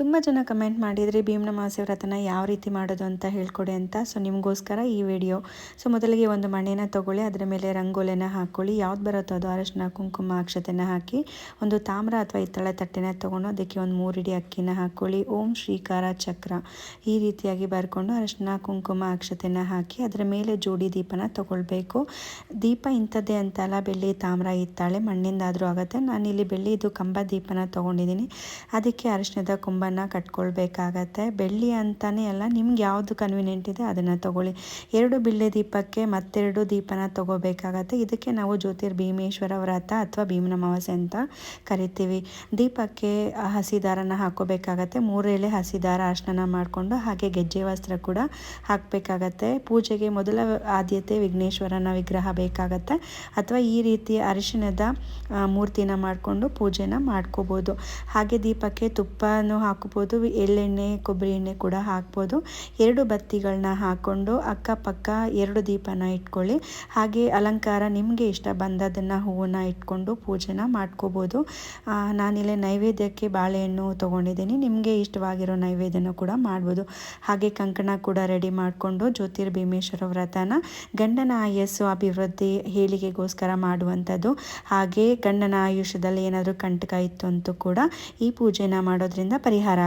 ತುಂಬ ಜನ ಕಮೆಂಟ್ ಮಾಡಿದರೆ ಭೀಮನ ವ್ರತನ ಯಾವ ರೀತಿ ಮಾಡೋದು ಅಂತ ಹೇಳ್ಕೊಡಿ ಅಂತ. ಸೊ ನಿಮಗೋಸ್ಕರ ಈ ವಿಡಿಯೋ. ಸೊ ಮೊದಲಿಗೆ ಒಂದು ಮಣ್ಣೆನ ತೊಗೊಳ್ಳಿ, ಅದರ ಮೇಲೆ ರಂಗೋಲೆನ ಹಾಕ್ಕೊಳ್ಳಿ ಯಾವ್ದು ಬರುತ್ತೋ ಅದು ಅರಶಿನ, ಕುಂಕುಮ ಅಕ್ಷತೆನ ಹಾಕಿ, ಒಂದು ತಾಮ್ರ ಅಥವಾ ಹಿತ್ತಳೆ ತಟ್ಟೆನ ತೊಗೊಂಡು ಅದಕ್ಕೆ ಒಂದು ಮೂರಿಡಿ ಅಕ್ಕಿನ ಹಾಕ್ಕೊಳ್ಳಿ ಓಂ ಶ್ರೀಕಾರ ಚಕ್ರ. ಈ ರೀತಿಯಾಗಿ ಬರ್ಕೊಂಡು ಅರಶಿನ, ಕುಂಕುಮ ಅಕ್ಷತೆನ ಹಾಕಿ, ಅದರ ಮೇಲೆ ಜೋಡಿ ದೀಪನ ತೊಗೊಳ್ಬೇಕು. ದೀಪ ಇಂಥದ್ದೇ ಅಂತಲ್ಲ, ಬೆಳ್ಳಿ, ತಾಮ್ರ, ಹಿತ್ತಾಳೆ, ಮಣ್ಣಿಂದಾದರೂ ಆಗುತ್ತೆ. ನಾನಿಲ್ಲಿ ಬೆಳ್ಳಿದು ಕಂಬ ದೀಪನ ತೊಗೊಂಡಿದ್ದೀನಿ. ಅದಕ್ಕೆ ಅರಿಶಿನದ ಕೊಂಬನ ಕಟ್ಕೊಳ್ಬೇಕಾಗತ್ತೆ. ಬೆಳ್ಳಿ ಅಂತಲೇ ಅಲ್ಲ, ನಿಮ್ಗೆ ಯಾವುದು ಕನ್ವಿನಿಯೆಂಟ್ ಇದೆ ಅದನ್ನು ತಗೊಳ್ಳಿ. ಎರಡು ಬಿಳ್ಳೆ ದೀಪಕ್ಕೆ ಮತ್ತೆರಡು ದೀಪನ ತೊಗೋಬೇಕಾಗತ್ತೆ ಇದಕ್ಕೆ ನಾವು ಜ್ಯೋತಿರ್ಭೀಮೇಶ್ವರ ವ್ರತ ಅಥವಾ ಭೀಮನ ಅಮಾವಾಸ್ಯೆ ಅಂತ ಕರಿತೀವಿ. ದೀಪಕ್ಕೆ ಹಸಿ ದಾರನ ಹಾಕೋಬೇಕಾಗತ್ತೆ ಮೂರೇಳೆ ಹಸಿ ದಾರ ಮಾಡಿಕೊಂಡು ಹಾಗೆ ಗೆಜ್ಜೆ ವಸ್ತ್ರ ಕೂಡ ಹಾಕಬೇಕಾಗತ್ತೆ. ಪೂಜೆಗೆ ಮೊದಲ ಆದ್ಯತೆ ವಿಘ್ನೇಶ್ವರನ ವಿಗ್ರಹ ಬೇಕಾಗತ್ತೆ. ಅಥವಾ ಈ ರೀತಿ ಅರಿಶಿಣದ ಮೂರ್ತಿನ ಮಾಡಿಕೊಂಡು ಪೂಜೆನ ಮಾಡ್ಕೋಬೋದು. ಹಾಗೆ ದೀಪಕ್ಕೆ ತುಪ್ಪನೂ ಹಾಕ್ಬೋದು. ಎಳ್ಳೆಣ್ಣೆ, ಕೊಬ್ಬರಿ ಎಣ್ಣೆ ಕೂಡ ಹಾಕ್ಬೋದು. ಎರಡು ಬತ್ತಿಗಳನ್ನ ಹಾಕ್ಕೊಂಡು ಅಕ್ಕಪಕ್ಕ ಎರಡು ದೀಪನ ಇಟ್ಕೊಳ್ಳಿ. ಹಾಗೆ ಅಲಂಕಾರ ನಿಮಗೆ ಇಷ್ಟ ಬಂದದನ್ನು ಹೂವನ್ನ ಇಟ್ಕೊಂಡು ಪೂಜೆನ ಮಾಡ್ಕೋಬೋದು. ನಾನಿಲ್ಲಿ ನೈವೇದ್ಯಕ್ಕೆ ಬಾಳೆಹಣ್ಣು ತೊಗೊಂಡಿದ್ದೀನಿ. ನಿಮಗೆ ಇಷ್ಟವಾಗಿರೋ ನೈವೇದ್ಯನ ಕೂಡ ಮಾಡ್ಬೋದು. ಹಾಗೆ ಕಂಕಣ ಕೂಡ ರೆಡಿ ಮಾಡಿಕೊಂಡು ಜ್ಯೋತಿರ್ಭೀಮೇಶ್ವರ ವ್ರತನ ಗಂಡನ ಆಯಸ್ಸು ಅಭಿವೃದ್ಧಿ ಹೇಳಿಕೆಗೋಸ್ಕರ ಮಾಡುವಂಥದ್ದು. ಹಾಗೆ ಗಂಡನ ಆಯುಷ್ಯದಲ್ಲಿ ಏನಾದರೂ ಕಂಟಕ ಇತ್ತು ಅಂತೂ ಕೂಡ ಈ ಪೂಜೆನ ಮಾಡೋದ್ರಿಂದ ಪರಿಹಾರ